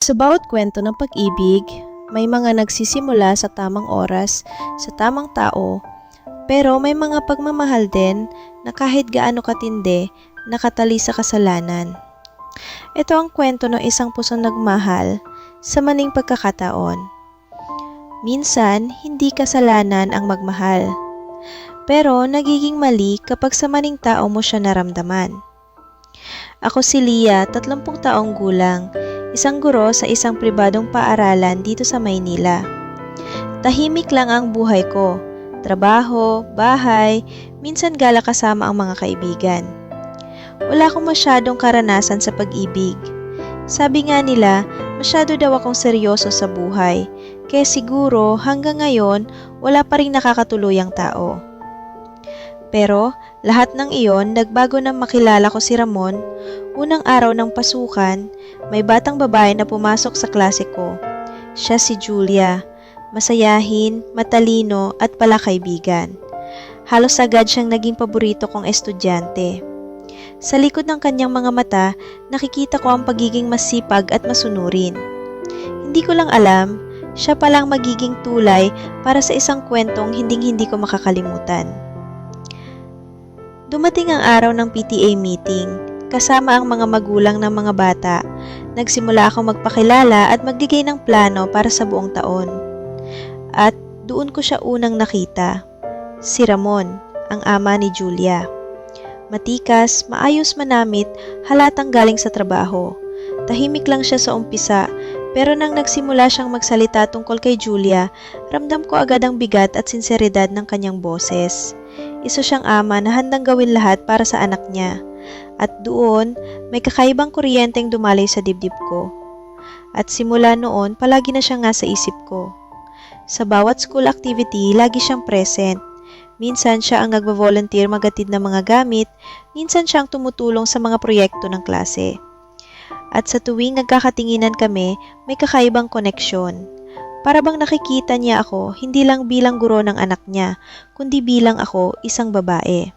Sa bawat kwento ng pag-ibig, may mga nagsisimula sa tamang oras, sa tamang tao, pero may mga pagmamahal din na kahit gaano katindi, nakatali sa kasalanan. Ito ang kwento ng isang pusong nagmahal sa maling pagkakataon. Minsan, hindi kasalanan ang magmahal. Pero nagiging mali kapag sa maling tao mo siya naramdaman. Ako si Lia, 30 taong gulang, isang guro sa isang pribadong paaralan dito sa Maynila. Tahimik lang ang buhay ko. Trabaho, bahay, minsan gala kasama ang mga kaibigan. Wala akong masyadong karanasan sa pag-ibig. Sabi nga nila, masyado daw akong seryoso sa buhay, kaya siguro hanggang ngayon wala pa rin nakakatuluyang tao. Pero lahat ng iyon nagbago nang makilala ko si Ramon. Unang araw ng pasukan, may batang babae na pumasok sa klase ko. Siya si Julia. Masayahin, matalino at palakaibigan. Halos agad siyang naging paborito kong estudyante. Sa likod ng kanyang mga mata, nakikita ko ang pagiging masipag at masunurin. Hindi ko lang alam, siya palang magiging tulay para sa isang kwentong hinding-hindi ko makakalimutan. Dumating ang araw ng PTA meeting, kasama ang mga magulang ng mga bata. Nagsimula akong magpakilala at magbigay ng plano para sa buong taon. At doon ko siya unang nakita. Si Ramon, ang ama ni Julia. Matikas, maayos manamit, halatang galing sa trabaho. Tahimik lang siya sa umpisa, pero nang nagsimula siyang magsalita tungkol kay Julia, ramdam ko agad ang bigat at sinseridad ng kanyang boses. Isa siyang ama na handang gawin lahat para sa anak niya. At doon, may kakaibang kuryenteng dumalay sa dibdib ko. At simula noon, palagi na siya nga sa isip ko. Sa bawat school activity, lagi siyang present. Minsan siya ang nagvo-volunteer magatid ng mga gamit, minsan siya ang tumutulong sa mga proyekto ng klase. At sa tuwing nagkakatinginan kami, may kakaibang koneksyon. Para bang nakikita niya ako hindi lang bilang guro ng anak niya, kundi bilang ako isang babae.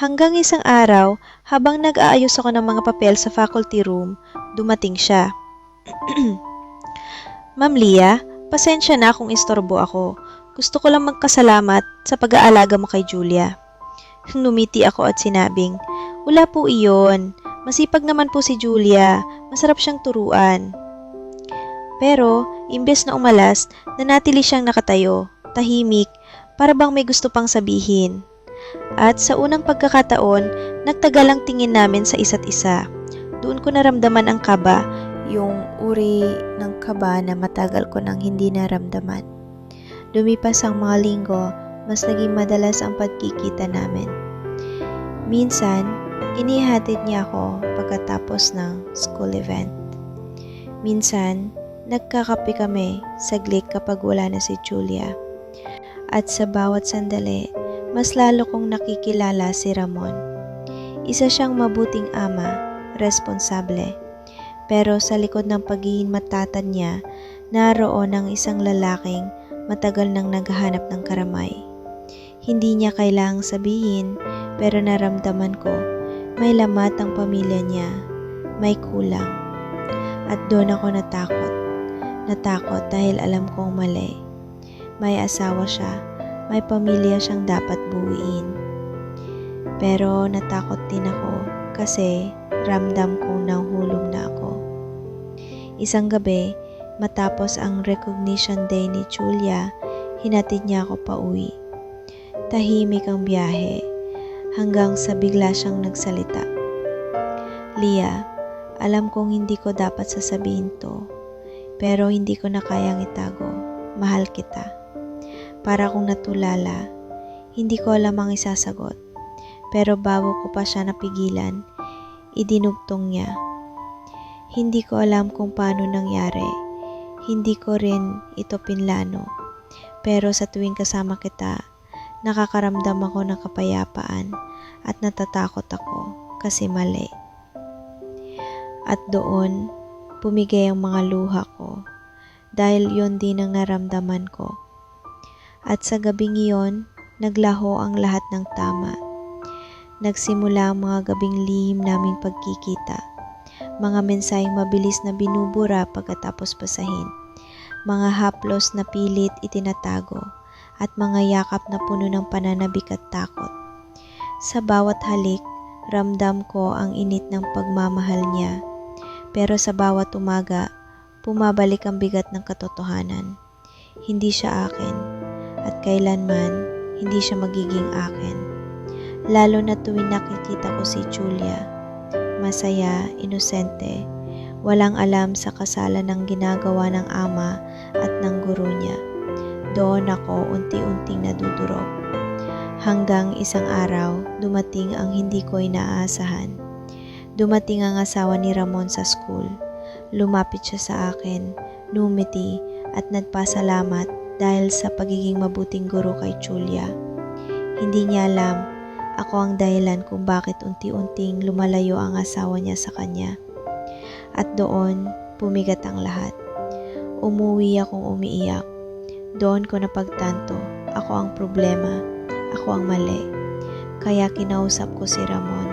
Hanggang isang araw, habang nag-aayos ako ng mga papel sa faculty room, dumating siya. Ma'am Lia, pasensya na kung istorbo ako. Gusto ko lang magkasalamat sa pag-aalaga mo kay Julia. Numiti ako at sinabing, Wala po iyon. Masipag naman po si Julia. Masarap siyang turuan. Pero, imbes na umalas, nanatili siyang nakatayo, tahimik, para bang may gusto pang sabihin. At sa unang pagkakataon, nagtagal ang tingin namin sa isa't isa. Doon ko naramdaman ang kaba, yung uri ng kaba na matagal ko nang hindi naramdaman. Lumipas ang mga linggo, mas naging madalas ang pagkikita namin. Minsan, inihatid niya ako pagkatapos ng school event. Minsan, nagkakape kami saglit kapag wala na si Julia. At sa bawat sandali, mas lalo kong nakikilala si Ramon. Isa siyang mabuting ama, responsable. Pero sa likod ng pagiging matatan niya, naroon ang isang lalaking matagal nang naghahanap ng karamay. Hindi niya kailangang sabihin, pero naramdaman ko, may lamat ang pamilya niya, may kulang. At doon ako natakot. Natakot dahil alam kong mali. May asawa siya, may pamilya siyang dapat buuin. Pero natakot din ako kasi ramdam kong nahulog na ako. Isang gabi, matapos ang recognition day ni Julia, hinatid niya ako pa uwi. Tahimik ang biyahe hanggang sa bigla siyang nagsalita. Lia, alam kong hindi ko dapat sasabihin to, pero hindi ko na kayang itago. Mahal kita. Para akong natulala, hindi ko alam ang isasagot. Pero bago ko pa siya napigilan, idinugtong niya. Hindi ko alam kung paano nangyari. Hindi ko rin ito pinlano. Pero sa tuwing kasama kita, nakakaramdam ako ng kapayapaan at natatakot ako kasi mali. At doon, pumigay ang mga luha ko dahil yon din ang naramdaman ko. At sa gabing iyon, naglaho ang lahat ng tama. Nagsimula ang mga gabing lihim naming pagkikita. mga mensaheng mabilis na binubura pagkatapos basahin, mga haplos na pilit itinatago, at mga yakap na puno ng pananabik at takot. Sa bawat halik, ramdam ko ang init ng pagmamahal niya, pero sa bawat umaga, pumabalik ang bigat ng katotohanan. Hindi siya akin, at kailanman, hindi siya magiging akin. Lalo na tuwing nakikita ko si Julia. Masaya, inosente, walang alam sa kasalan ng ginagawa ng ama at ng guro niya. Doon ako unti-unting nadudurog. Hanggang isang araw, dumating ang hindi ko inaasahan. Dumating ang asawa ni Ramon sa school. Lumapit siya sa akin, numiti at nagpasalamat dahil sa pagiging mabuting guro kay Julia. Hindi niya alam ako ang dahilan kung bakit unti-unting lumalayo ang asawa niya sa kanya. At doon, pumigat ang lahat. Umuwi akong umiiyak. Doon ko napagtanto, ako ang problema, ako ang mali. Kaya kinausap ko si Ramon.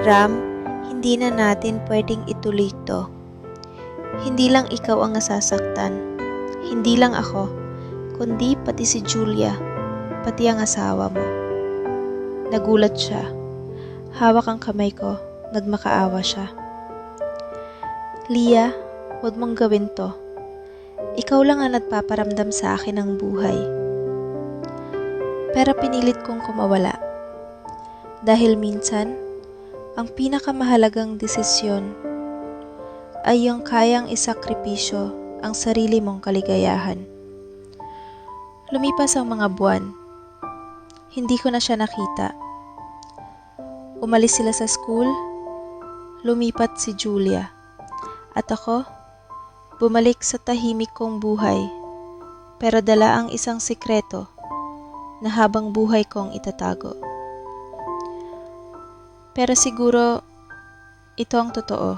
Ram, hindi na natin pwedeng ituloy ito. Hindi lang ikaw ang nasasaktan. Hindi lang ako, kundi pati si Julia, pati ang asawa mo. Nagulat siya. Hawak ang kamay ko, nagmakaawa siya. Lia, huwag mong gawin to. Ikaw lang ang nagpaparamdam sa akin ng buhay. Pero pinilit kong kumawala. Dahil minsan, ang pinakamahalagang desisyon ay yung kayang isakripisyo ang sarili mong kaligayahan. Lumipas ang mga buwan. Hindi ko na siya nakita. Umalis sila sa school. Lumipat si Julia. At ako, bumalik sa tahimik kong buhay. Pero dala ang isang sikreto na habang buhay kong itatago. Pero siguro, ito ang totoo.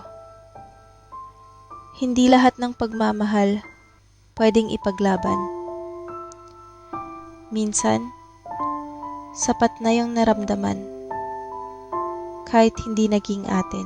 Hindi lahat ng pagmamahal pwedeng ipaglaban. Minsan, sapat na yung naramdaman kahit hindi naging atin.